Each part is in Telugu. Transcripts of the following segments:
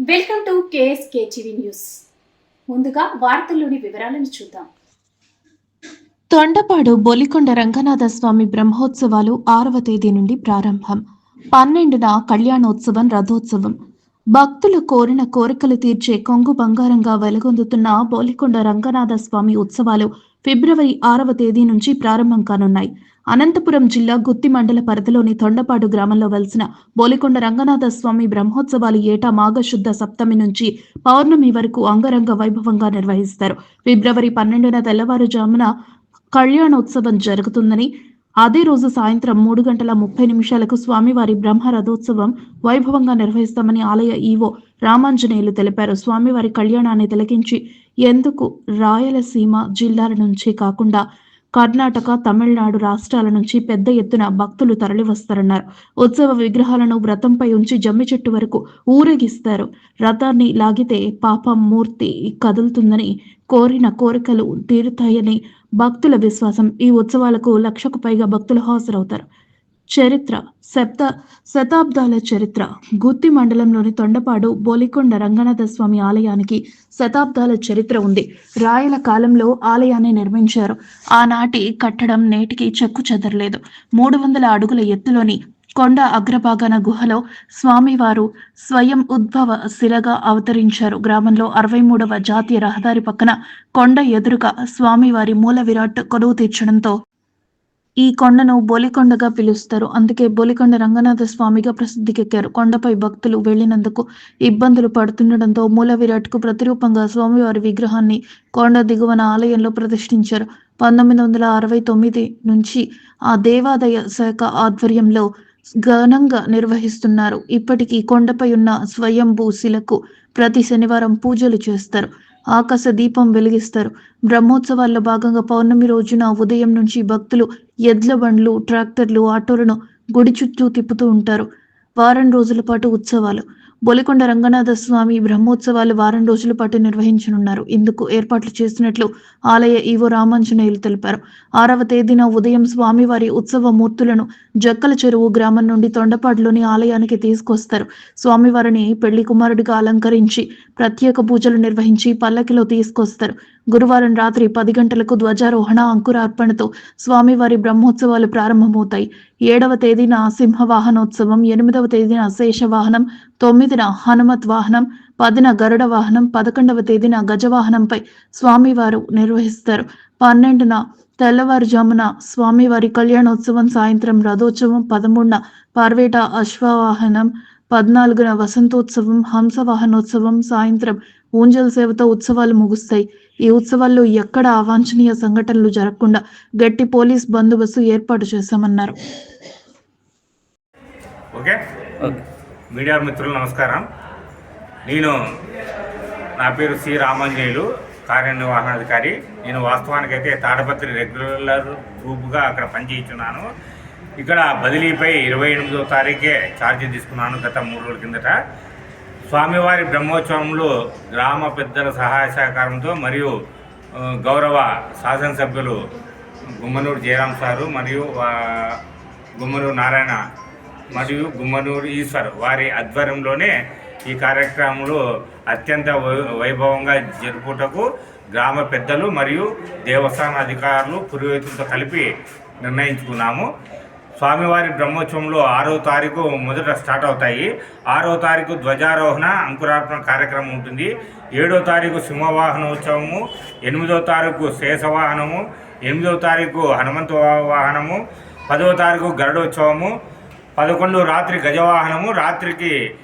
Welcome to KSK TV news. ముందుగా వార్తల్లోని వివరాలను చూద్దాం. తొండపాడు బొలికొండ రంగనాథ స్వామి బ్రహ్మోత్సవాలు ఆరవ తేదీ నుండి ప్రారంభం. పన్నెండున కళ్యాణోత్సవం రథోత్సవం. భక్తులు కోరిన కోరికలు తీర్చే కొంగు బంగారంగా వెలుగొందుతున్న బోలికొండ రంగనాథ స్వామి ఉత్సవాలు ఫిబ్రవరి ఆరవ తేదీ నుంచి ప్రారంభం కానున్నాయి. అనంతపురం జిల్లా గుత్తి మండల పరిధిలోని తొండపాడు గ్రామంలో వెలిసిన బోలికొండ రంగనాథ స్వామి బ్రహ్మోత్సవాలు ఏటా మాఘశుద్ధ సప్తమి నుంచి పౌర్ణమి వరకు అంగరంగ వైభవంగా నిర్వహిస్తారు. ఫిబ్రవరి పన్నెండున తెల్లవారుజామున కళ్యాణోత్సవం జరుగుతుందని అదే రోజు సాయంత్రం మూడు గంటల ముప్పై నిమిషాలకు స్వామివారి బ్రహ్మ రథోత్సవం వైభవంగా నిర్వహిస్తామని ఆలయ ఈవో రామాంజనేయులు తెలిపారు. స్వామివారి కళ్యాణాన్ని తిలకించి ఎందుకు రాయలసీమ జిల్లాల నుంచి కాకుండా కర్ణాటక తమిళనాడు రాష్ట్రాల నుంచి పెద్ద ఎత్తున భక్తులు తరలివస్తారన్నారు. ఉత్సవ విగ్రహాలను వ్రతంపై ఉంచి జమ్మి చెట్టు వరకు ఊరేగిస్తారు. రథాన్ని లాగితే పాపం మూర్తి కదులుతుందని కోరిన కోరికలు తీరుతాయని భక్తుల విశ్వాసం. ఈ ఉత్సవాలకు లక్షకు పైగా భక్తులు హాజరవుతారు. చరిత్ర శత శతాబ్దాల చరిత్ర. గుత్తి మండలంలోని తొండపాడు బోలికొండ రంగనాథ స్వామి ఆలయానికి శతాబ్దాల చరిత్ర ఉంది. రాయల కాలంలో ఆలయాన్ని నిర్మించారు. ఆనాటి కట్టడం నేటికి చెక్కు చెదరలేదు. మూడు వందల అడుగుల ఎత్తులోని కొండ అగ్రభాగాన గుహలో స్వామివారు స్వయం ఉద్భవ శిలగా అవతరించారు. గ్రామంలో అరవై మూడవ జాతీయ రహదారి పక్కన కొండ ఎదురుగా స్వామివారి మూల విరాట్ కొలువు తీర్చడంతో ఈ కొండను బోలికొండగా పిలుస్తారు. అందుకే బోలికొండ రంగనాథ స్వామిగా ప్రసిద్ధికెక్కారు. కొండపై భక్తులు వెళ్ళినందుకు ఇబ్బందులు పడుతుండటంతో మూల విరాట్కు ప్రతిరూపంగా స్వామివారి విగ్రహాన్ని కొండ దిగువన ఆలయంలో ప్రతిష్ఠించారు. పంతొమ్మిది వందల అరవై తొమ్మిది నుంచి ఆ దేవాదాయ శాఖ ఆధ్వర్యంలో ఘనంగా నిర్వహిస్తున్నారు. ఇప్పటికీ కొండపై ఉన్న స్వయంభూ శిలకు ప్రతి శనివారం పూజలు చేస్తారు. ఆకాశ దీపం వెలిగిస్తారు. బ్రహ్మోత్సవాల్లో భాగంగా పౌర్ణమి రోజున ఉదయం నుంచి భక్తులు ఎడ్ల బండ్లు ట్రాక్టర్లు ఆటోలను గుడి చుట్టూ తిప్పుతూ ఉంటారు. వారం రోజుల పాటు ఉత్సవాలు. బొలికొండ రంగనాథ స్వామి బ్రహ్మోత్సవాలు వారం రోజుల పాటు నిర్వహించనున్నారు. ఇందుకు ఏర్పాట్లు చేసినట్లు ఆలయ ఈవో రామాంజనేయులు తెలిపారు. ఆరవ తేదీన ఉదయం స్వామివారి ఉత్సవ మూర్తులను జక్కల చెరువు గ్రామం నుండి తొండపాడులోని ఆలయానికి తీసుకొస్తారు. స్వామివారిని పెళ్ళి కుమారుడిగా అలంకరించి ప్రత్యేక పూజలు నిర్వహించి పల్లకిలో తీసుకొస్తారు. గురువారం రాత్రి పది గంటలకు ధ్వజారోహణ అంకురార్పణతో స్వామివారి బ్రహ్మోత్సవాలు ప్రారంభమవుతాయి. ఏడవ తేదీన సింహ వాహనోత్సవం ఎనిమిదవ తేదీన శేషవాహనం తొమ్మిదిన హనుమత్ వాహనం పదిన గరుడ వాహనం పదకొండవ తేదీన గజవాహనంపై స్వామివారు నిర్వహిస్తారు. పన్నెండున తెల్లవారుజామున స్వామివారి కళ్యాణోత్సవం సాయంత్రం రథోత్సవం పదమూడున పార్వేట అశ్వవాహనం పద్నాలుగున వసంతోత్సవం హంస వాహనోత్సవం సాయంత్రం ఊంజల్ సేవతో ఉత్సవాలు ముగుస్తాయి. ఈ ఉత్సవాల్లో ఎక్కడ అవాంఛనీయ సంఘటనలు జరగకుండా గట్టి పోలీస్ బందోబస్తు ఏర్పాటు చేశామన్నారు. ఓకే? ఓకే. మీడియా మిత్రులు నమస్కారం. నేను నా పేరు సి రామాంజనేయులు కార్యనిర్వహణాధికారి. నేను వాస్తవానికైతే తాడపత్రి రెగ్యులర్ గ్రూప్గా అక్కడ పనిచేస్తున్నాను. ఇక్కడ బదిలీపై ఇరవై ఎనిమిదో తారీఖే ఛార్జీ తీసుకున్నాను గత మూడు రోజుల కిందట. స్వామివారి బ్రహ్మోత్సవంలో గ్రామ పెద్దల సహాయ సహకారంతో మరియు గౌరవ శాసనసభ్యులు గుమ్మనూరు జయరాం సారు మరియు వా- గుమ్మనూరు నారాయణ మరియు గుమ్మనూరు ఈశ్వర్ వారి ఆధ్వర్యంలోనే ఈ కార్యక్రమంలో అత్యంత వై- వైభవంగా జరుపుటకు గ్రామ పెద్దలు మరియు దేవస్థాన అధికారులు పురోహితులతో కలిపి నిర్ణయించుకున్నాము. స్వామివారి బ్రహ్మోత్సవంలో ఆరో తారీఖు మొదట స్టార్ట్ అవుతాయి. ఆరో తారీఖు ధ్వజారోహణ అంకురార్పణ కార్యక్రమం ఉంటుంది. ఏడో తారీఖు సింహవాహనోత్సవము ఎనిమిదో తారీఖు శేషవాహనము ఎనిమిదో తారీఖు హనుమంత వాహనము పదవ తారీఖు గరుడోత్సవము పదకొండు రాత్రి గజవాహనము రాత్రికి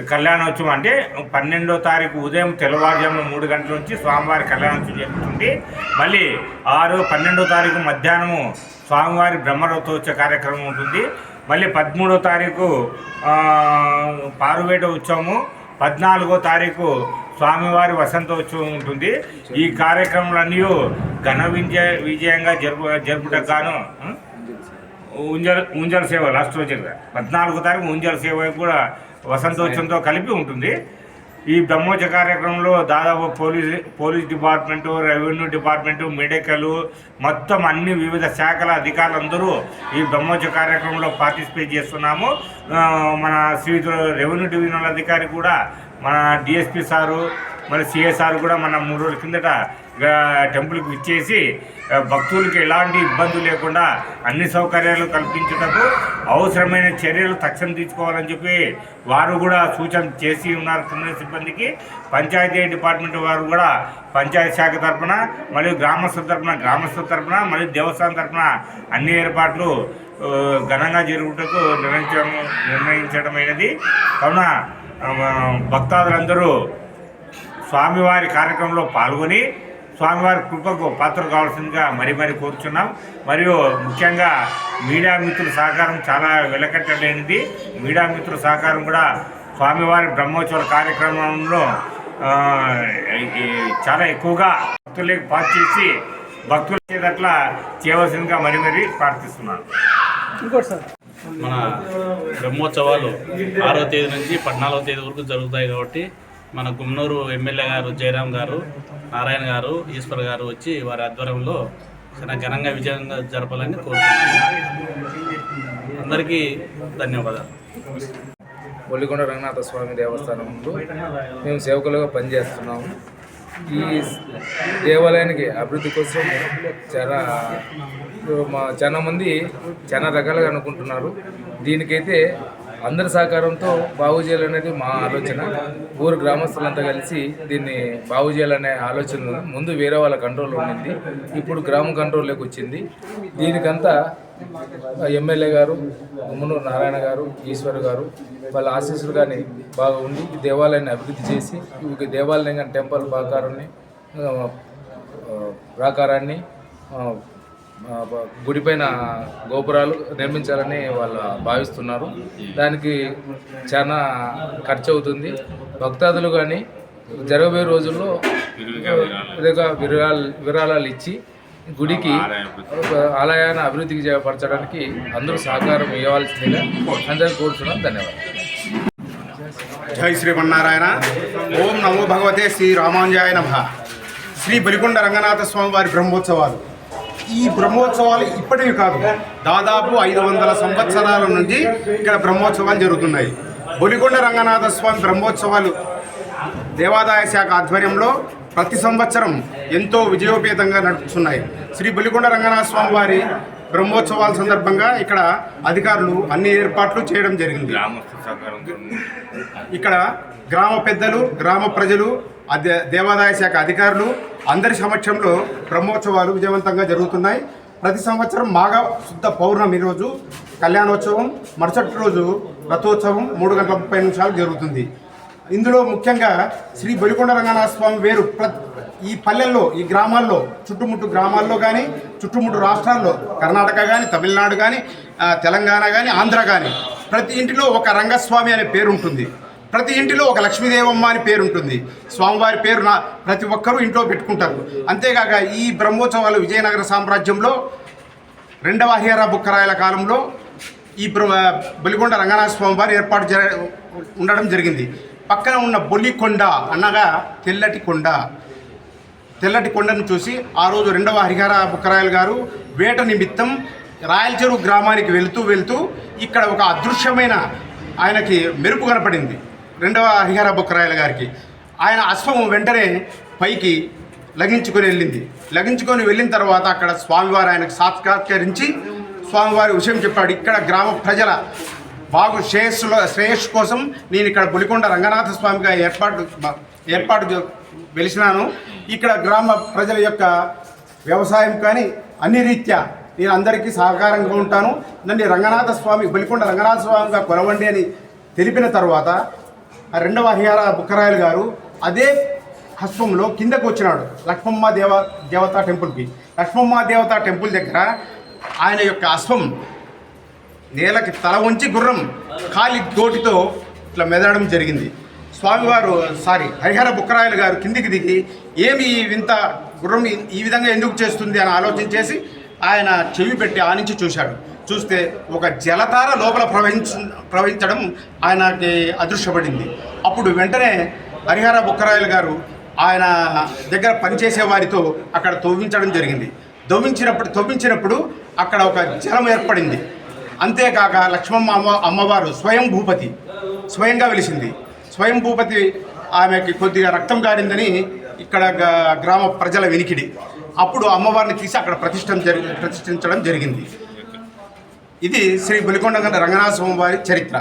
కళ్యాణోత్సవం అంటే పన్నెండో తారీఖు ఉదయం తెల్లవారుజామున మూడు గంటల నుంచి స్వామివారి కళ్యాణోత్సవం జరుగుతుంది. మళ్ళీ ఆరు పన్నెండో తారీఖు మధ్యాహ్నము స్వామివారి బ్రహ్మరథోత్సవ కార్యక్రమం ఉంటుంది. మళ్ళీ పదమూడో తారీఖు పారువేట ఉత్సవము. పద్నాలుగో తారీఖు స్వామివారి వసంతోత్సవం ఉంటుంది. ఈ కార్యక్రమాలన్నీ ఘన విజయ విజయంగా జరుపు జరుపుటకు గాను ఉంజల ఉంజల సేవ లాస్ట్ రోజు పద్నాలుగో తారీఖు ఉంజల సేవ కూడా వసంతోత్సవంతో కలిపి ఉంటుంది. ఈ బ్రహ్మోత్సవ కార్యక్రమంలో దాదాపు police police department revenue department medical మొత్తం అన్ని వివిధ శాఖల అధికారులందరూ ఈ బ్రహ్మోత్సవ కార్యక్రమంలో పార్టిసిపేట్ చేస్తున్నాము. మన శ్రీయుతులు రెవెన్యూ డివిజనల్ అధికారి కూడా మన డిఎస్పి సారు మన సిఎస్ సార్ కూడా మన మూడు రోజుల కిందట టెంపుల్కి ఇచ్చేసి భక్తులకి ఎలాంటి ఇబ్బంది లేకుండా అన్ని సౌకర్యాలు కల్పించుటకు అవసరమైన చర్యలు తక్షణం తీసుకోవాలని చెప్పి వారు కూడా సూచన చేసి ఉన్నారు చిన్న సిబ్బందికి. పంచాయతీ డిపార్ట్మెంట్ వారు కూడా పంచాయతీ శాఖ తరఫున మరియు గ్రామస్తుల తరఫున గ్రామస్తుల తరఫున మరియు దేవస్థానం తరఫున అన్ని ఏర్పాట్లు ఘనంగా జరుగుటకు నిర్ణయించడం నిర్ణయించడమైనది. కావున భక్తాదులందరూ స్వామివారి కార్యక్రమంలో పాల్గొని స్వామివారి కృపకు పాత్ర కావాల్సిందిగా మరీ మరీ కోరుచున్నాం. మరియు ముఖ్యంగా మీడియా మిత్రుల సహకారం చాలా వెలకట్టలేనిది. మీడియా మిత్రుల సహకారం కూడా స్వామివారి బ్రహ్మోత్సవాల కార్యక్రమంలో చాలా ఎక్కువగా భక్తులకు పాస్ చేసి భక్తులు చేసేటట్లా చేయవలసిందిగా మరీ మరీ ప్రార్థిస్తున్నాను. మన బ్రహ్మోత్సవాలు ఆరో తేదీ నుంచి పద్నాలుగో తేదీ వరకు జరుగుతాయి కాబట్టి మన గుమ్నూరు ఎమ్మెల్యే గారు జయరాం గారు నారాయణ గారు ఈశ్వర్ గారు వచ్చి వారి ఆధ్వర్యంలో చాలా ఘనంగా విజయంగా జరపాలని కోరుతున్నాను అందరికీ ధన్యవాదాలు. ఒల్లికొండ రంగనాథ స్వామి దేవస్థానంలో మేము సేవకులుగా పనిచేస్తున్నాము. ఈ దేవాలయానికి అభివృద్ధి కోసం చాలా చాలామంది చాలా మంది చాలా రకాలుగా అనుకుంటున్నారు. దీనికైతే అందరి సహకారంతో బాగు చేయాలనేది మా ఆలోచన. ఊరు గ్రామస్తులంతా కలిసి దీన్ని బాగు చేయాలనే ఆలోచన ముందు వేరే వాళ్ళ కంట్రోల్లో ఉండింది. ఇప్పుడు గ్రామ కంట్రోల్లోకి వచ్చింది. దీనికంతా ఎమ్మెల్యే గారు ఉమ్మనూరు నారాయణ గారు ఈశ్వర్ గారు వాళ్ళ ఆశీస్సులు కానీ బాగా ఉండి దేవాలయాన్ని అభివృద్ధి చేసి ఈ దేవాలయం కానీ టెంపుల్ ప్రాకారాన్ని ప్రాకారాన్ని గుడిపైన గోపురాలు నిర్మించాలని వాళ్ళు భావిస్తున్నారు. దానికి చాలా ఖర్చు అవుతుంది భక్తాదులు కానీ జరగబోయే రోజుల్లో విధంగా విరాళాలు విరాళాలు ఇచ్చి గుడికి ఆలయాన్ని అభివృద్ధికి చేపరచడానికి అందరూ సహకారం ఇవ్వాల్సిందిగా అందరూ కోరుతున్నాం. ధన్యవాదాలు. జై శ్రీమన్నారాయణ ఓం నమో భగవతే శ్రీ రామాంజాయ నమ. శ్రీ బలికొండ రంగనాథ స్వామి వారి బ్రహ్మోత్సవాలు. ఈ బ్రహ్మోత్సవాలు ఇప్పటివి కాదు. దాదాపు ఐదు వందల సంవత్సరాల నుంచి ఇక్కడ బ్రహ్మోత్సవాలు జరుగుతున్నాయి. బొలికొండ రంగనాథ స్వామి బ్రహ్మోత్సవాలు దేవాదాయ శాఖ ఆధ్వర్యంలో ప్రతి సంవత్సరం ఎంతో విజయోపేతంగా నడుపుతున్నాయి. శ్రీ బొలికొండ రంగనాథ స్వామి వారి బ్రహ్మోత్సవాల సందర్భంగా ఇక్కడ అధికారులు అన్ని ఏర్పాట్లు చేయడం జరిగింది. ఇక్కడ గ్రామ పెద్దలు గ్రామ ప్రజలు అదే దేవాదాయ శాఖ అధికారులు అందరి సమక్షంలో బ్రహ్మోత్సవాలు విజయవంతంగా జరుగుతున్నాయి. ప్రతి సంవత్సరం మాఘ శుద్ధ పౌర్ణమి రోజు కళ్యాణోత్సవం మరుసటి రోజు రథోత్సవం మూడు గంటల ముప్పై నిమిషాలు జరుగుతుంది. ఇందులో ముఖ్యంగా శ్రీ బలికొండ రంగనాథ స్వామి వేరు ప్ర ఈ పల్లెల్లో ఈ గ్రామాల్లో చుట్టుముట్టు గ్రామాల్లో కానీ చుట్టుముట్టు రాష్ట్రాల్లో కర్ణాటక కానీ తమిళనాడు కానీ తెలంగాణ కానీ ఆంధ్ర కానీ ప్రతి ఇంటిలో ఒక రంగస్వామి అనే పేరు ఉంటుంది. ప్రతి ఇంటిలో ఒక లక్ష్మీదేవమ్మ అని పేరు ఉంటుంది. స్వామివారి పేరున ప్రతి ఒక్కరూ ఇంట్లో పెట్టుకుంటారు. అంతేకాక ఈ బ్రహ్మోత్సవాలు విజయనగర సామ్రాజ్యంలో రెండవ హీరా బుక్కరాయల కాలంలో ఈ బ్ర- బలికొండ రంగనాథ స్వామి వారు ఏర్పాటు జర ఉండడం జరిగింది. పక్కన ఉన్న బొలికొండ అనగా తెల్లటి కొండ. తెల్లటి కొండను చూసి ఆ రోజు రెండవ హరిహర బుక్కరాయలు గారు వేట నిమిత్తం రాయలచెరువు గ్రామానికి వెళుతూ వెళుతూ ఇక్కడ ఒక అదృశ్యమైన ఆయనకి మెరుపు కనపడింది. రెండవ హరిహర బుక్కరాయల గారికి. ఆయన అశ్వం వెంటనే పైకి లగించుకొని వెళ్ళింది. లగించుకొని వెళ్ళిన తర్వాత అక్కడ స్వామివారు ఆయనకు సాక్షాత్కరించి స్వామివారి విషయం చెప్పాడు ఇక్కడ గ్రామ ప్రజల బాగు శ్రేయస్సులో శ్రేయస్సు కోసం నేను ఇక్కడ బులికొండ రంగనాథ స్వామిగా ఏర్పాటు ఏర్పాటు వెలిసినాను. ఇక్కడ గ్రామ ప్రజల యొక్క వ్యవసాయం కానీ అన్ని రీత్యా నేను అందరికీ సహకారంగా ఉంటాను. నన్ను రంగనాథ స్వామి బలికొండ రంగనాథ స్వామిగా కొలవండి అని తెలిపిన తర్వాత రెండవ హరిహర బుక్కరాయలు గారు అదే హస్తంలో కిందకు వచ్చినాడు లక్ష్మమ్మ దేవ దేవతా టెంపుల్కి. లక్ష్మమ్మ దేవతా టెంపుల్ దగ్గర ఆయన యొక్క అశ్వం నేలకి తల ఉంచి గుర్రం కాలి తోటితో ఇట్లా మెదడడం జరిగింది. స్వామివారు సారీ హరిహర బుక్కరాయలు గారు కిందికి దిగి ఏమి వింత గుర్రం ఈ- ఈ విధంగా ఎందుకు చేస్తుంది? అని ఆలోచన చేసి ఆయన చెవి పెట్టి ఆనించి చూశాడు. చూస్తే ఒక జలతార లోపల ప్రవహించ ప్రవహించడం ఆయనకి అదృశ్యపడింది. అప్పుడు వెంటనే హరిహర బుక్కరాయలు గారు ఆయన దగ్గర పనిచేసే వారితో అక్కడ తవ్వించడం జరిగింది. తవ్వించినప్పుడు తవ్వించినప్పుడు అక్కడ ఒక జలం ఏర్పడింది. అంతేకాక లక్ష్మమ్మ అమ్మ అమ్మవారు స్వయం భూపతి స్వయంగా వెలిసింది. స్వయం భూపతి ఆమెకి కొద్దిగా రక్తం కారిందని ఇక్కడ గ- గ్రామ ప్రజల వెనికిడి అప్పుడు అమ్మవారిని తీసి అక్కడ ప్రతిష్టం ప్రతిష్ఠించడం జరిగింది. ఇది శ్రీ బులికొండ రంగనాథ స్వామి వారి చరిత్ర.